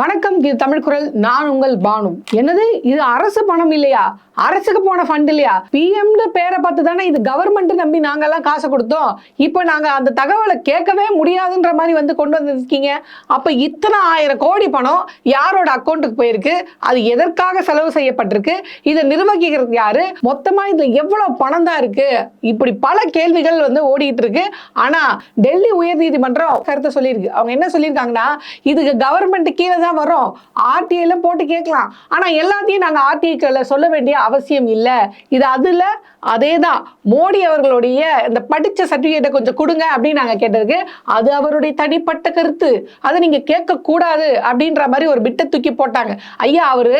வணக்கம் இது தமிழ் குரல். நான் உங்கள் பானு. என்னது? இது அரசு பணம் இல்லையா? அரசுக்கு போன ஃபண்ட் இல்லையா? பிஎம்னு பேரை பார்த்து தானே இது கவர்மெண்ட் நம்பி நாங்கெல்லாம் காசு கொடுத்தோம். இப்போ நாங்க அந்த தகவலை கேட்கவே முடியாதுன்ற மாதிரி வந்து கொண்டு வந்திருக்கீங்க. அப்போ இத்தனை ஆயிரம் கோடி பணம் யாரோட அக்கௌண்ட்டுக்கு போயிருக்கு? அது எதற்காக செலவு செய்யப்பட்டிருக்கு? இதை நிர்வகிக்கிறது யாரு? மொத்தமா இதுல எவ்வளவு பணம் தான் இருக்கு? இப்படி பல கேள்விகள் வந்து ஓடிட்டு இருக்கு. ஆனா டெல்லி உயர்நீதிமன்றம் கருத்தை சொல்லியிருக்கு. அவங்க என்ன சொல்லியிருக்காங்கன்னா இதுக்கு கவர்மெண்ட் கீழே தான் வரும் ஆர்டிஐல போட்டு கேட்கலாம். ஆனால் எல்லாத்தையும் நாங்கள் ஆர்டிஐக்களை சொல்ல வேண்டிய அவசியம் இல்லை. இது அதில் அதே தான் மோடி அவர்களுடைய இந்த படிச்ச சர்டிஃபிகேட்டை கொஞ்சம் கொடுங்க அப்படின்னு நாங்கள் கேட்டதுக்கு அது அவருடைய தனிப்பட்ட கருத்து. அதை நீங்க கேட்கக்கூடாது அப்படின்ற மாதிரி ஒரு பிட்டை தூக்கி போட்டாங்க. ஐயா அவரு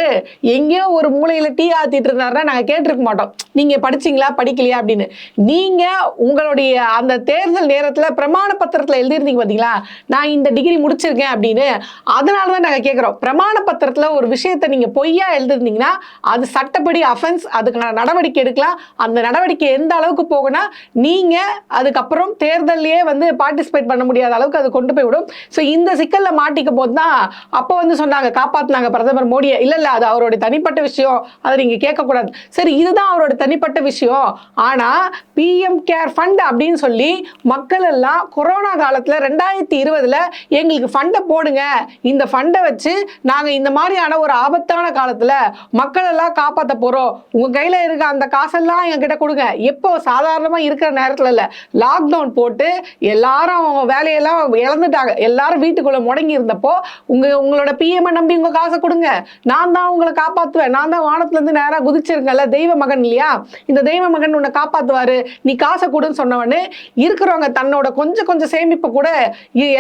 எங்கேயோ ஒரு மூலையில டீ ஆத்திட்டு இருந்தாருன்னா நாங்க கேட்டிருக்க மாட்டோம். நீங்க படிச்சீங்களா படிக்கலையா அப்படின்னு. நீங்க உங்களுடைய அந்த தேர்தல் நேரத்துல பிரமாண பத்திரத்துல எழுதியிருந்தீங்க பார்த்தீங்களா நான் இந்த டிகிரி முடிச்சிருக்கேன் அப்படின்னு. அதனால தான் நாங்கள் கேட்குறோம் பிரமாண பத்திரத்தில் ஒரு விஷயத்தை நீங்கள் பொய்யா எழுதிருந்தீங்கன்னா அது சட்டப்படி அஃபென்ஸ் அதுக்கான நடவடிக்கை எடுக்கலாம். அந்த நடவடிக்கை எந்த அளவுக்கு போகும்னா நீங்கள் அதுக்கப்புறம் தேர்தலையே வந்து பார்ட்டிசிபேட் பண்ண முடியாத அளவுக்கு அது கொண்டு போய்விடும் ஸோ இந்த சிக்கலில் மாட்டிக்க போது தான் அப்போ வந்து சொன்னாங்க காப்பாற்றினாங்க பிரதமர் மோடியை. இல்லை இல்லை அது அவருடைய தனிப்பட்ட விஷயம். அதை நீங்கள் கேட்கக்கூடாது. சரி இதுதான் அவரோட தனிப்பட்ட விஷயம். ஆனால் பிஎம் கேர் ஃபண்ட் அப்படின்னு சொல்லி மக்கள் எல்லாம் கொரோனா காலத்தில் ரெண்டாயிரத்தி இருபதில் எங்களுக்கு ஃபண்டை போடுங்க. இந்த ஃபண்டை வச்சு நாங்க இந்த மாதிரியான ஒரு ஆபத்தான காலத்துல மக்கள் எல்லாம் காப்பாத்த போறோம். உங்க கையில இருக்க அந்த காசெல்லாம் எங்ககிட்ட கொடுங்க. எப்போ சாதாரணமா இருக்கிற நேரத்துல இல்ல லாக்டவுன் போட்டு எல்லாரும் அவங்க வேலையெல்லாம் இழந்துட்டாங்க. எல்லாரும் வீட்டுக்குள்ள முடங்கி இருந்தப்போ உங்க உங்களோட பிஎம் நம்பி உங்க காசை கொடுங்க. நான் தான் உங்களை காப்பாத்துவேன். நான் தான் வானத்துல இருந்து நேரா குதிச்சிருக்கேன்ல தெய்வ மகன் இல்லையா? இந்த தெய்வ மகன் உன்னை காப்பாத்துவாரு. நீ காசை கொடுன்னு சொன்னவொடனே இருக்கிறவங்க தன்னோட கொஞ்சம் கொஞ்சம் சேமிப்பை கூட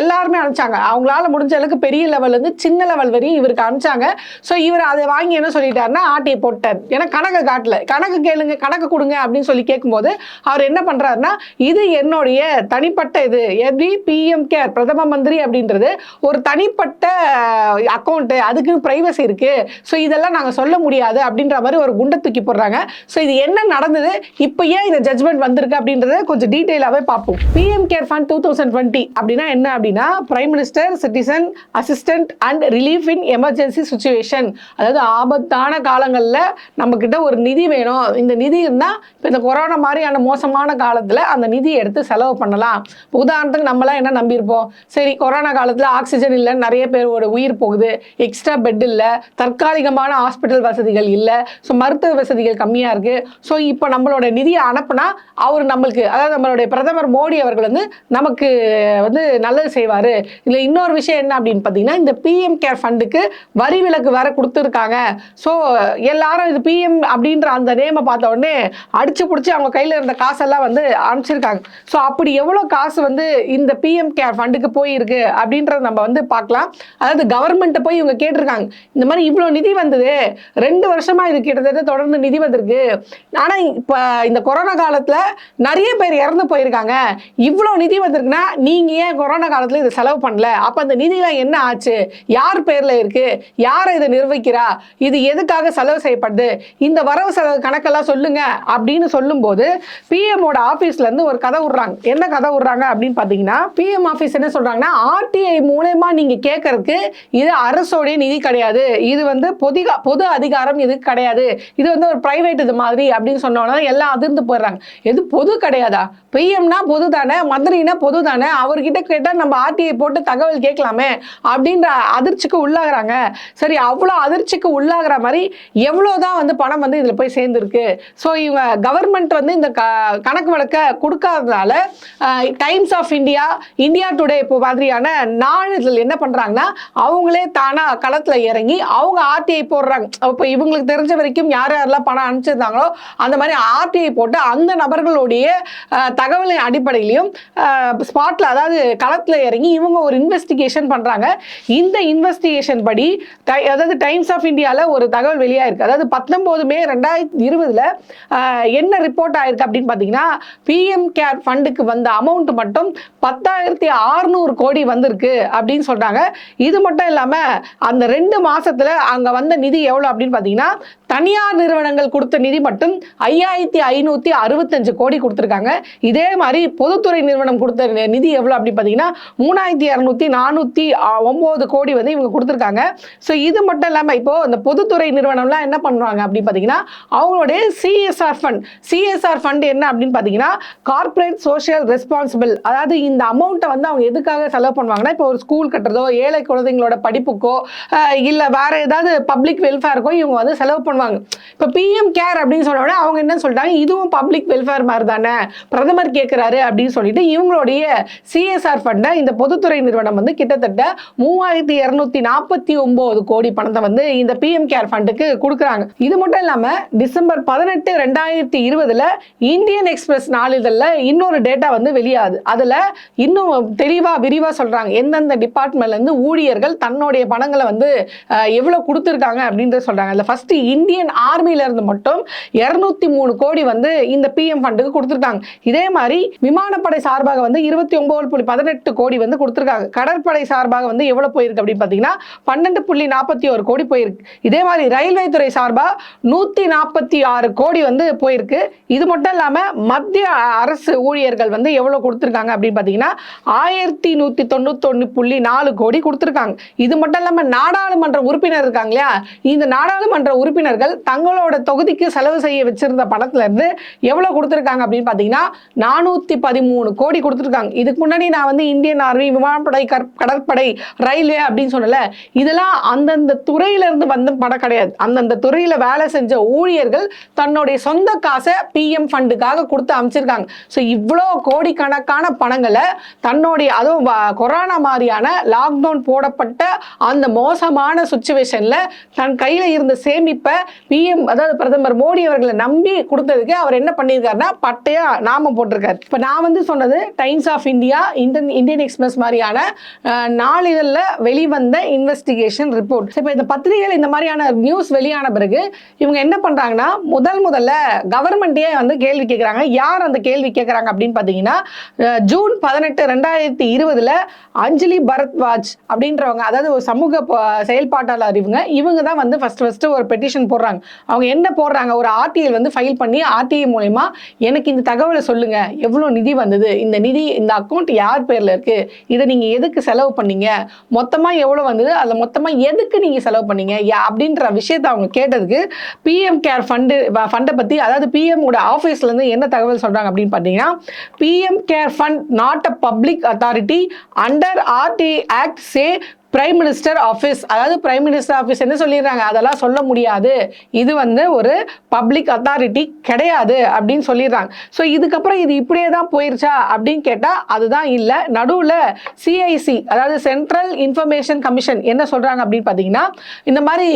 எல்லாருமே அனுப்பிச்சாங்க. அவங்களால முடிஞ்ச அளவுக்கு பெரிய லெவல் இருந்து சின்ன லெவல் வரையும் இவருக்கு அனுப்பிச்சாங்க. ஸோ இவர் அதை வாங்கி என்ன சொல்லிட்டாருன்னா ஆட்டியை போட்டார். ஏன்னா கணக்கு காட்டல. கணக்கு கேளுங்க கணக்கு கொடுங்க அப்படின்னு சொல்லி கேட்கும்போது அவர் என்ன பண்ணுறாருன்னா இது என்னுடைய தனிப்பட்ட இது எப்படி பிஎம் கேர் பிரதம மந்திரி அப்படின்றது ஒரு தனிப்பட்ட அக்கௌண்ட்டு அதுக்கு ப்ரைவசி இருக்குது ஸோ இதெல்லாம் நாங்கள் சொல்ல முடியாது அப்படின்ற மாதிரி ஒரு குண்டை தூக்கி போடுறாங்க. ஸோ இது என்ன நடந்தது? இப்போ ஏன் இந்த ஜட்மெண்ட் வந்திருக்கு அப்படின்றத கொஞ்சம் டீட்டெயிலாகவே பார்ப்போம். PM care fund two thousand twenty அப்படின்னா என்ன அப்படின்னா prime minister citizen assistant and relief in emergency situation அதாவது ஆபத்தான காலங்களில் நம்மக்கிட்ட ஒரு நிதி வேணும். இந்த நிதி இருந்தால் இப்போ இந்த கொரோனா மாதிரியான மோசமான காலத்தில் அந்த நிதியை எடுத்து செலவு பண்ணலாம். இப்போ உதாரணத்துக்கு நம்மளாம் என்ன நம்பியிருப்போம்? சரி கொரோனா காலத்தில் ஆக்சிஜன் இல்லைன்னு நிறைய பேரோட உயிர் போகுது. எக்ஸ்ட்ரா பெட் இல்லை. தற்காலிகமான ஹாஸ்பிட்டல் வசதிகள் இல்லை. ஸோ மருத்துவ வசதிகள் கம்மியாக இருக்குது ஸோ இப்போ நம்மளோட நிதியை அனுப்புனா அவர் நம்மளுக்கு அதாவது நம்மளுடைய பிரதமர் மோடி அவர்கள் வந்து நமக்கு வந்து நல்லது செய்வார். இதில் இன்னொரு விஷயம் என்ன அப்படின்னு பார்த்தீங்கன்னா இந்த பிஎம் கேர் ஃபண்டுக்கு வரி விலக்கு வேற கொடுத்துருக்காங்க. ஸோ எல்லாரும் இது பிஎம் அப்படின்ற அந்த நேமை பார்த்த உடனே அடிச்சு பிடிச்சி அவங்க கையில் இருந்த காசெல்லாம் வந்து அனுப்பிச்சிருக்காங்க. ஸோ அப்படி எவ்வளோ காசு வந்து இந்த பிஎம் கேர் ஃபண்டுக்கு போயிருக்கு அப்படின்றத நம்ம வந்து பார்க்கலாம். அதாவது கவர்மெண்ட்டை போய் இவங்க கேட்டிருக்காங்க. இந்த மாதிரி இவ்வளோ நிதி வந்தது. ரெண்டு வருஷமா இது கிட்டத்தட்ட தொடர்ந்து நிதி வந்திருக்கு. ஆனால் இப்போ இந்த கொரோனா காலத்தில் நிறைய பேர் இறந்து போயிருக்காங்க. இவ்வளோ நிதி வந்திருக்குன்னா நீங்கள் ஏன் கொரோனா காலத்தில் இதை செலவு பண்ணல? அப்போ அந்த நிதியெலாம் என்ன ஆச்சு? யார் பேரில் இருக்கு? யார் இதை நிர்வகிக்கிறா? இது எதுக்காக செலவு செய்யப்படுது? இந்த வரவு செலவு கணக்கெல்லாம் சொல்லுங்க அப்படின்னு சொல்லும்போது பிஎம்மோட ஆஃபீஸ்லேருந்து ஒரு கதை விடுறாங்க. என்ன கதை விடுறாங்க அப்படின்னு பார்த்தீங்கன்னா பிஎம் ஆஃபீஸ் என்ன சொல்கிறாங்கன்னா ஆர்டிஐ மூலயமா நீங்கள் கேட்கறதுக்கு இது அரசோடைய நிதி கிடையாது. இது வந்து பொதிகா பொது அதிகாரம் இது கிடையாது. இது வந்து ஒரு பிரைவேட் இது மாதிரி அப்படின்னு சொன்னோன்னா எல்லாம் அதிர்ந்து போயிடுறாங்க. எது பொது கிடையாதா? பிஎம்னா பொது தானே மந்திரினா பொது தானே அவர்கிட்ட கேட்டால் நம்ம ஆர்டிஐ போட்டு தகவல் கேட்கலாமே அப்படின்ற அது அதிர்ச்சிக்கு உள்ளாகுறாங்க. சரி அவ்வளோ அதிர்ச்சிக்கு உள்ளாகிற மாதிரி எவ்வளோதான் வந்து பணம் வந்து இதில் போய் சேர்ந்துருக்கு. ஸோ இவங்க கவர்மெண்ட் வந்து இந்த க கணக்கு வழக்கை கொடுக்காதனால Times of India India Today இப்போ மாதிரியான நாளிதழ் என்ன பண்ணுறாங்கன்னா அவங்களே தானாக களத்தில் இறங்கி அவங்க ஆர்டிஐ போடுறாங்க. இப்போ இவங்களுக்கு தெரிஞ்ச வரைக்கும் யார் யாரெல்லாம் பணம் அனுப்பிச்சிருந்தாங்களோ அந்த மாதிரி ஆர்டிஐ போட்டு அந்த நபர்களுடைய தகவலின் அடிப்படையிலையும் ஸ்பாட்டில் அதாவது களத்தில் இறங்கி இவங்க ஒரு இன்வெஸ்டிகேஷன் பண்ணுறாங்க இந்த இன்வெஸ்டிகேஷன் படி அதாவது டைம்ஸ் ஆஃப் இந்தியாவில் ஒரு தகவல் வெளியாயிருக்கு. அதாவது பத்தொம்போது மே ரெண்டாயிரத்தி இருபதில் என்ன ரிப்போர்ட் ஆயிருக்கு அப்படின்னு பார்த்தீங்கன்னா பிஎம் கேர் ஃபண்டுக்கு வந்த அமௌண்ட் மட்டும் பத்தாயிரத்தி ஆறுநூறு கோடி வந்திருக்கு அப்படின்னு சொல்கிறாங்க இது மட்டும் இல்லாமல் அந்த ரெண்டு மாதத்தில் அங்கே வந்த நிதி எவ்வளோ அப்படின்னு பார்த்தீங்கன்னா தனியார் நிறுவனங்கள் கொடுத்த நிதி மட்டும் ஐயாயிரத்தி ஐநூத்தி அறுபத்தஞ்சு கோடி கொடுத்துருக்காங்க. இதே மாதிரி பொதுத்துறை நிறுவனம் கொடுத்த நிதி எவ்வளோ அப்படின்னு பார்த்தீங்கன்னா மூணாயிரத்தி இரநூத்தி நானூத்தி ஒன்பது கோடி வந்து இவங்க கொடுத்துருக்காங்க. ஸோ இது மட்டும் இல்லாமல் இப்போ இந்த பொதுத்துறை நிறுவனம்லாம் என்ன பண்ணுவாங்க அப்படின்னு பார்த்தீங்கன்னா அவங்களுடைய சிஎஸ்ஆர் ஃபண்ட் சிஎஸ்ஆர் ஃபண்ட் என்ன அப்படின்னு பார்த்தீங்கன்னா கார்ப்பரேட் சோஷியல் ரெஸ்பான்சிபிள் அதாவது இந்த அமௌண்ட்டை வந்து அவங்க எதுக்காக செலவு பண்ணுவாங்கன்னா இப்போ ஒரு ஸ்கூல் கட்டுறதோ ஏழை குழந்தைங்களோட படிப்புக்கோ இல்லை வேற ஏதாவது பப்ளிக் வெல்ஃபேருக்கோ இவங்க வந்து செலவு பண்ணுவாங்க. இப்போ பிஎம் கேர் அப்படின்னு சொன்ன உடனே அவங்க என்ன சொல்லிட்டாங்க? இதுவும் பப்ளிக் வெல்ஃபேர் மாதிரி தானே பிரதமர் கேட்குறாரு அப்படின்னு சொல்லிட்டு இவங்களுடைய சிஎஸ்ஆர் ஃபண்டை இந்த பொதுத்துறை நிறுவனம் வந்து கிட்டத்தட்ட மூவாயிரத்தி இரநூத்தி நாற்பத்தி ஒன்பது கோடி பணத்தை வந்து இந்த பிஎம் கேர் ஃபண்டுக்கு கொடுக்குறாங்க. இது மட்டும் இல்லாமல் டிசம்பர் பதினெட்டு ரெண்டாயிரத்தி இருபதுல இந்தியன் எக்ஸ்பிரஸ் நாளிதழில் இன்னொரு டேட்டா வந்து வெளியாகுது. அதில் இன்னும் தெளிவாக விரிவாக சொல்கிறாங்க எந்தெந்த டிபார்ட்மெண்ட்லேருந்து ஊழியர்கள் தன்னுடைய பணங்களை வந்து எவ்வளோ கொடுத்துருக்காங்க அப்படின்றத சொல்கிறாங்க அதில் ஃபஸ்ட்டு இந்தியன் ஆர்மியில இருந்து மட்டும் இரநூத்தி மூணு கோடி வந்து இந்த பிஎம் ஃபண்டுக்கு கொடுத்துருக்காங்க. இதே மாதிரி விமானப்படை சார்பாக வந்து இருபத்தி ஒன்பது புள்ளி பதினெட்டு கோடி வந்து கொடுத்துருக்காங்க. கடற்படை சார்பாக வந்து எவ்வளோ போயிருக்கு அப்படின்னு பார்த்தீங்கன்னா பன்னெண்டு புள்ளி நாற்பத்தி ஒரு கோடி போயிருக்கு. இதே மாதிரி ரயில்வே துறை சார்பாக நூற்றி நாற்பத்தி ஆறு கோடி வந்து போயிருக்கு. இது மட்டும் இல்லாமல் மத்திய அரசு ஊழியர்கள் வந்து எவ்வளோ கொடுத்துருக்காங்க அப்படின்னு பார்த்தீங்கன்னா ஆயிரத்தி நூற்றி தொண்ணூத்தொன்று புள்ளி நாலு கோடி கொடுத்துருக்காங்க. இது மட்டும் இல்லாமல் நாடாளுமன்ற உறுப்பினர் இருக்காங்க இல்லையா? இந்த நாடாளுமன்ற உறுப்பினர் உறுப்பினர்கள் தங்களோட தொகுதிக்கு செலவு செய்ய வச்சிருந்த பணத்துல இருந்து எவ்வளோ கொடுத்துருக்காங்க அப்படின்னு பார்த்தீங்கன்னா நானூற்றி பதிமூணு கோடி கொடுத்துருக்காங்க. இதுக்கு முன்னாடி நான் வந்து இந்தியன் ஆர்மி விமானப்படை கற்- கடற்படை ரயில்வே அப்படின்னு சொன்னல இதெல்லாம் அந்தந்த துறையிலேருந்து வந்த படம் கிடையாது. அந்தந்த துறையில் வேலை செஞ்ச ஊழியர்கள் தன்னுடைய சொந்த காசை பிஎம் ஃபண்டுக்காக கொடுத்து அமைச்சிருக்காங்க ஸோ இவ்வளோ கோடிக்கணக்கான பணங்களை தன்னுடைய அதுவும் கொரோனா மாதிரியான லாக்டவுன் போடப்பட்ட அந்த மோசமான சுச்சுவேஷனில் தன் கையில் இருந்த சேமிப்பை பிஎம் அதாவது பிரதமர் மோடி அவர்களை நம்பி கொடுத்ததுக்கு அவர் என்ன பண்ணியிருக்காருன்னா பட்டையா நாமம் போட்டிருக்காரு. இப்போ நான் வந்து சொன்னது Times of India Indian Indian Express மாதிரியான நாளிதழில் வெளிவந்த இன்வெஸ்டிகேஷன் ரிப்போர்ட். இப்போ இந்த பத்திரிகைகள் இந்த மாதிரியான நியூஸ் வெளியான பிறகு இவங்க என்ன பண்ணுறாங்கன்னா முதல் முதல்ல கவர்மெண்ட்டே வந்து கேள்வி கேட்குறாங்க யார் அந்த கேள்வி கேட்குறாங்க அப்படின்னு பார்த்தீங்கன்னா ஜூன் பதினெட்டு ரெண்டாயிரத்தி இருபதுல அஞ்சலி பரத்வாஜ் அப்படின்றவங்க அதாவது ஒரு சமூக செயல்பாட்டாளர் இவங்க. இவங்க தான் வந்து ஃபர்ஸ்ட் ஃபர்ஸ்ட் ஒரு பெட்டிஷன் போடுறாங்க. அவங்க என்ன போடுறாங்க? ஒரு ஆர்டிஎல் வந்து ஃபைல் பண்ணி ஆர்டிஐ மூலயமா எனக்கு இந்த தகவலை சொல்லுங்க. எவ்வளோ நிதி வந்தது? இந்த நிதி இந்த அக்கௌண்ட் யார் பேரில் இருக்கு? இதை நீங்கள் எதுக்கு செலவு பண்ணீங்க? மொத்தமாக எவ்வளோ வந்தது? அதில் மொத்தமாக எதுக்கு நீங்கள் செலவு பண்ணீங்க? யா- அப்படின்ற விஷயத்தை அவங்க கேட்டதுக்கு பிஎம் கேர் ஃபண்டு ஃபண்டை பற்றி அதாவது பிஎம் ஆஃபீஸ்லேருந்து என்ன தகவல் சொல்கிறாங்க அப்படின்னு பார்த்தீங்கன்னா PM care fund not a public authority under RTI act say prime minister office அதாவது பிரைம் மினிஸ்டர் ஆஃபீஸ் என்ன சொல்லிடுறாங்க? அதெல்லாம் சொல்ல முடியாது. இது வந்து ஒரு பப்ளிக் அத்தாரிட்டி கிடையாது அப்படின்னு சொல்லிடுறாங்க. ஸோ இதுக்கப்புறம் இது இப்படியே தான் போயிருச்சா அப்படின்னு கேட்டால் அதுதான் இல்லை. நடுவில் சிஐசி அதாவது சென்ட்ரல் இன்ஃபர்மேஷன் கமிஷன் என்ன சொல்கிறாங்க அப்படின்னு பார்த்தீங்கன்னா இந்த மாதிரி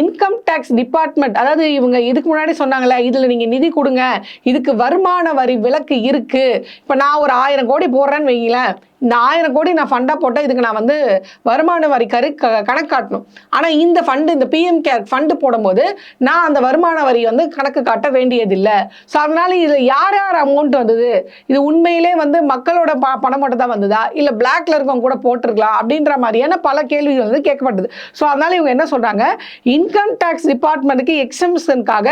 இன்கம் டேக்ஸ் டிபார்ட்மெண்ட் அதாவது இவங்க இதுக்கு முன்னாடி சொன்னாங்களே இதில் நீங்கள் நிதி கொடுங்க இதுக்கு வருமான வரி விலக்கு இருக்குது இப்போ நான் ஒரு ஆயிரம் கோடி போடுறேன்னு வைங்களேன். இந்த ஆயிரம் கோடி நான் ஃபண்டாக போட்டால் இதுக்கு நான் வந்து வருமான வரி கரு க- கணக்கு காட்டணும். ஆனால் இந்த ஃபண்டு இந்த பிஎம் கேர் ஃபண்டு போடும்போது நான் அந்த வருமான வரி வந்து கணக்கு காட்ட வேண்டியதில்லை. ஸோ அதனால இதில் யார் யார் அமௌண்ட் வந்தது? இது உண்மையிலே வந்து மக்களோட ப பணம் மட்டும் தான் வந்ததா? இல்லை பிளாக்ல இருக்கவங்க கூட போட்டிருக்கலாம் அப்படின்ற மாதிரியான பல கேள்விகள் வந்து கேட்கப்பட்டது ஸோ அதனால இவங்க என்ன சொல்கிறாங்க இன்கம் டேக்ஸ் டிபார்ட்மெண்ட்டுக்கு எக்ஸம்ஷனுக்காக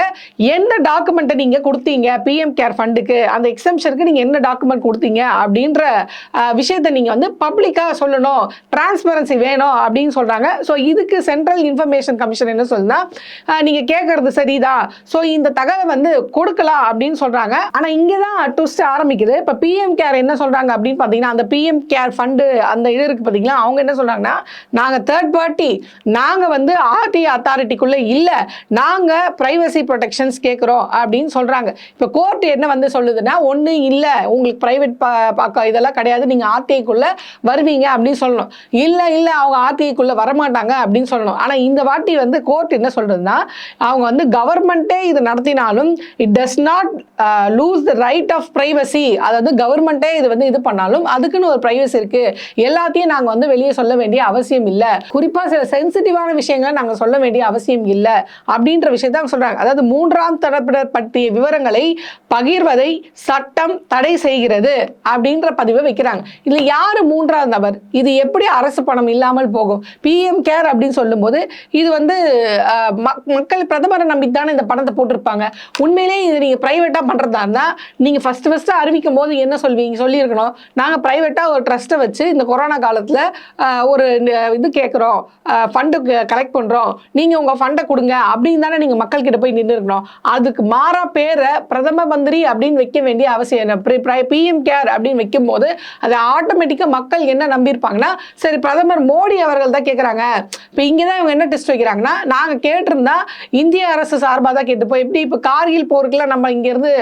எந்த டாக்குமெண்ட்டை நீங்கள் கொடுத்தீங்க பிஎம் கேர் ஃபண்டுக்கு அந்த எக்ஸம்ஷனுக்கு நீங்கள் என்ன டாக்குமெண்ட் கொடுத்தீங்க? அப்படின்ற விஷயம் விஷயத்தை நீங்கள் வந்து பப்ளிக்காக சொல்லணும். டிரான்ஸ்பரன்சி வேணும் அப்படின்னு சொல்கிறாங்க ஸோ இதுக்கு சென்ட்ரல் இன்ஃபர்மேஷன் கமிஷன் என்ன சொல்லுன்னா நீங்கள் கேட்குறது கேட்கறது சரிதான் ஸோ இந்த தகவலை வந்து கொடுக்கலாம் அப்படின்னு சொல்கிறாங்க ஆனால் இங்கே தான் ட்விஸ்ட் ஆரம்பிக்குது. இப்போ பிஎம் கேர் என்ன சொல்கிறாங்க அப்படின்னு பார்த்தீங்கன்னா அந்த பிஎம் கேர் ஃபண்டு அந்த இது இருக்குது பார்த்தீங்களா அவங்க என்ன சொல்கிறாங்கன்னா நாங்கள் தேர்ட் பார்ட்டி நாங்கள் வந்து ஆர்டி அத்தாரிட்டிக்குள்ளே இல்லை. நாங்கள் ப்ரைவசி ப்ரொடெக்ஷன்ஸ் கேட்குறோம் அப்படின்னு சொல்கிறாங்க இப்போ கோர்ட் என்ன வந்து சொல்லுதுன்னா ஒன்றும் இல்லை. உங்களுக்கு ப்ரைவேட் இதெல்லாம் கிடையாது. நீங்கள் ஆர்டிஐக்குள்ள வருவீங்க அப்படின்னு சொல்லணும். இல்லை இல்லை அவங்க ஆர்டிஐக்குள்ள வரமாட்டாங்க அப்படின்னு சொல்லணும். ஆனால் இந்த வாட்டி வந்து கோர்ட் என்ன சொல்றதுன்னா அவங்க வந்து கவர்மெண்ட்டே இது நடத்தினாலும் it does not lose the right of privacy அதாவது கவர்மெண்ட்டே இது வந்து இது பண்ணாலும் அதுக்குன்னு ஒரு ப்ரைவசி இருக்கு. எல்லாத்தையும் நாங்கள் வந்து வெளியே சொல்ல வேண்டிய அவசியம் இல்லை. குறிப்பா சில சென்சிட்டிவான விஷயங்களை நாங்கள் சொல்ல வேண்டிய அவசியம் இல்லை அப்படின்ற விஷயத்தை அவங்க சொல்றாங்க. அதாவது மூன்றாம் தரப்பினர் பற்றிய விவரங்களை பகிர்வதை சட்டம் தடை செய்கிறது அப்படின்ற பதிவை வைக்கிறாங்க. இதுல இதுல யாரு மூன்றாவது நபர்? இது எப்படி அரசு பணம் இல்லாமல் போகும்? பிஎம் கேர் அப்படின்னு சொல்லும்போது இது வந்து மக்- மக்கள் பிரதமரை நம்பித்தானே இந்த பணத்தை போட்டிருப்பாங்க. உண்மையிலேயே இது நீங்க பிரைவேட்டா பண்றதா இருந்தா நீங்க ஃபர்ஸ்ட் ஃபர்ஸ்ட் அறிவிக்கும் போது என்ன சொல்வீங்க சொல்லியிருக்கணும். நாங்க பிரைவேட்டா ஒரு ட்ரஸ்ட்டை வச்சு இந்த கொரோனா காலத்துல ஒரு இது கேட்குறோம். ஃபண்டு கலெக்ட் பண்றோம். நீங்க உங்க ஃபண்டை கொடுங்க அப்படின்னு தானே நீங்க மக்கள் கிட்ட போய் நின்று இருக்கணும் அதுக்கு மாறா பேரை பிரதம மந்திரி அப்படின்னு வைக்க வேண்டிய அவசியம் என்ன? பிஎம் கேர் அப்படின்னு வைக்கும் போது ஆட் ஆட்டோமேட்டிக்காக மக்கள் என்ன நம்பியிருப்பாங்கன்னா சரி பிரதமர் மோடி அவர்கள் தான் கேட்குறாங்க இப்போ இங்கே தான் இவங்க என்ன டெஸ்ட் வைக்கிறாங்கன்னா நாங்கள் கேட்டிருந்தா இந்திய அரசு சார்பாக தான் கேட்டுப்போம் எப்படி இப்போ கார்கில் போருக்குலாம் நம்ம இங்கேருந்து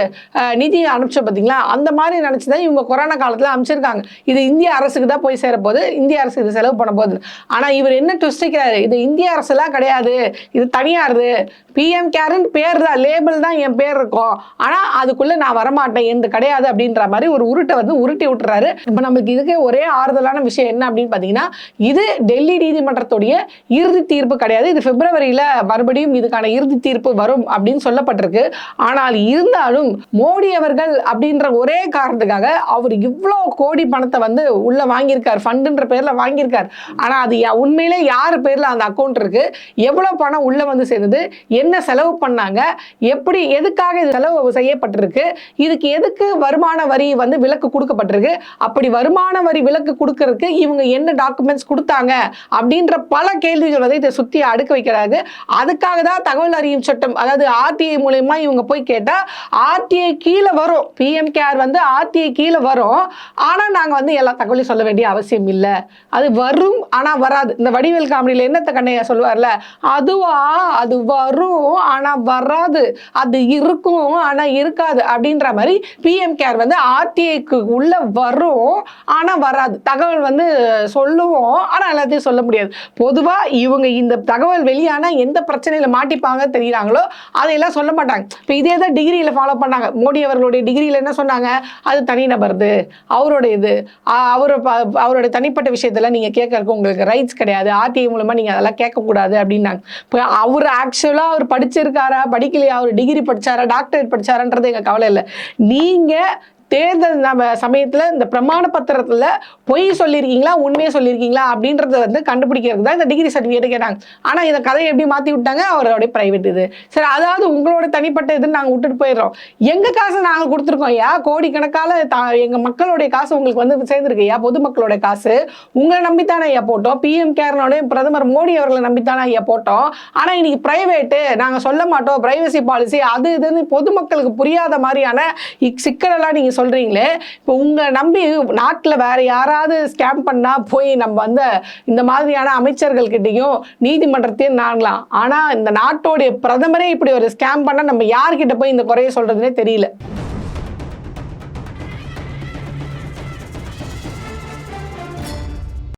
நிதி அனுப்பிச்சோம் பார்த்தீங்களா அந்த மாதிரி நினச்சி தான் இவங்க கொரோனா காலத்தில் அனுப்பிச்சிருக்காங்க. இது இந்திய அரசுக்கு தான் போய் சேரப்போகுது இந்திய அரசு இது செலவு பண்ண போகுது. ஆனால் இவர் என்ன ட்விஸ்ட் வைக்கிறாரு? இது இந்திய அரசுலாம் கிடையாது. இது தனியாருது. பிஎம் கேர்னு பேர் தான் லேபிள் தான் என் பேர் இருக்கும். ஆனால் அதுக்குள்ளே நான் வரமாட்டேன் என்று கிடையாது அப்படின்ற மாதிரி ஒரு உருட்டை வந்து உருட்டி விட்டுறாரு. இப்போ நமக்கு இதுக்கு ஒரே ஆறுதலான விஷயம் என்ன அப்படின்னு பார்த்தீங்கன்னா இது டெல்லி நீதிமன்றத்துடைய இறுதி தீர்ப்பு கிடையாது. இது பிப்ரவரியில் மறுபடியும் இதுக்கான இறுதி தீர்ப்பு வரும் அப்படின்னு சொல்லப்பட்டிருக்கு. ஆனால் இருந்தாலும் மோடி அவர்கள் அப்படின்ற ஒரே காரணத்துக்காக அவர் இவ்வளோ கோடி பணத்தை வந்து உள்ள வாங்கியிருக்கார் ஃபண்டுன்ற பேரில் வாங்கியிருக்கார். ஆனால் அது யா- உண்மையிலே யார் பேரில் அந்த அக்கௌண்ட் இருக்கு? எவ்வளோ பணம் உள்ள வந்து சேர்ந்தது? என்ன செலவு பண்ணாங்க? எப்படி எதுக்காக இது செலவு செய்யப்பட்டிருக்கு? இதுக்கு எதுக்கு வருமான வரி வந்து விலக்கு கொடுக்கப்பட்டிருக்கு? அப்படி வருமான வரி விலக்கு கொடுக்கறதுக்கு இவங்க என்ன டாக்குமெண்ட்ஸ் கொடுத்தாங்க அப்படின்ற பல கேள்விகள் வந்து இதை சுத்தி அடுக்க வைக்கிறாங்க அதுக்காக தான் தகவல் அறியும் சட்டம் அதாவது ஆர்டிஐ மூலயமா இவங்க போய் கேட்டா ஆர்டிஐ கீழே வரும். பிஎம் கேர் வந்து ஆர்டிஐ கீழே வரும். ஆனா நாங்க வந்து எல்லா தகவலையும் சொல்ல வேண்டிய அவசியம் இல்லை. அது வரும் ஆனா வராது. இந்த வடிவேல் காமெடியில் என்னத்த கண்ணையா சொல்லுவார்ல? அதுவா? அது வரும் ஆனா வராது. அது இருக்கும் ஆனா இருக்காது அப்படின்ற மாதிரி பிஎம் கேர் வந்து ஆர்டிஐக்கு உள்ள வரும். ஆனால் வராது. தகவல் வந்து சொல்லுவோம். ஆனால் எல்லாத்தையும் சொல்ல முடியாது. பொதுவாக இவங்க இந்த தகவல் வெளியானா எந்த பிரச்சனையில் மாட்டிப்பாங்க தெரியுறாங்களோ அதையெல்லாம் சொல்ல மாட்டாங்க. இப்போ இதே தான் டிகிரியில் ஃபாலோ பண்ணாங்க. மோடி அவர்களுடைய டிகிரியில் என்ன சொன்னாங்க? அது தனிநபர்து. அவரோட இது அவர் ப- அவரோட தனிப்பட்ட விஷயத்தெல்லாம் நீங்கள் கேட்கறதுக்கு உங்களுக்கு ரைட்ஸ் கிடையாது. ஆர்டிஐ மூலமாக நீங்கள் அதெல்லாம் கேட்கக்கூடாது அப்படின்னாங்க. இப்போ அவர் ஆக்சுவலாக அவர் படிச்சிருக்காரா? படிக்கலையா? அவர் டிகிரி படிச்சாரா? டாக்டரேட் படிச்சாரான்றது எங்கள் கவலை இல்லை. நீங்கள் தேர்தல் நம்ம சமயத்தில் இந்த பிரமாண பத்திரத்தில் பொய் சொல்லியிருக்கீங்களா உண்மையை சொல்லியிருக்கீங்களா அப்படின்றத வந்து கண்டுபிடிக்கிறது தான் இந்த டிகிரி சர்டிஃபிகேட் கேட்டாங்க. ஆனால் இந்த கதையை எப்படி மாற்றி விட்டாங்க? அவரோடைய ப்ரைவேட் இது. சரி அதாவது உங்களோட தனிப்பட்ட இதுன்னு நாங்கள் விட்டுட்டு போயிடுறோம். எங்கள் காசை நாங்கள் கொடுத்துருக்கோம் ஐயா? கோடிக்கணக்கால த எங்கள் மக்களுடைய காசு உங்களுக்கு வந்து சேர்ந்துருக்கு ஐயா? பொதுமக்களோட காசு. உங்களை நம்பித்தானே ஐயா போட்டோம். பிஎம் கேரனோட பிரதமர் மோடி அவர்களை நம்பித்தானே ஐயா போட்டோம். ஆனால் இன்னைக்கு ப்ரைவேட்டு நாங்கள் சொல்ல மாட்டோம். ப்ரைவசி பாலிசி அது இதுன்னு பொதுமக்களுக்கு புரியாத மாதிரியான சிக்கலெல்லாம் நீங்கள் நீங்க சொல்றீங்களே இப்போ உங்களை நம்பி நாட்டுல வேற யாராவது ஸ்கேம் பண்ணா போய் நம்ம வந்து இந்த மாதிரியான அமைச்சர்கள்கிட்டையும் நீதிமன்றத்தையும் நாங்கலாம் ஆனா இந்த நாட்டோடைய பிரதமரே இப்படி ஒரு ஸ்கேம் பண்ணா நம்ம யார்கிட்ட போய் இந்த குறைய சொல்கிறதுனே தெரியல.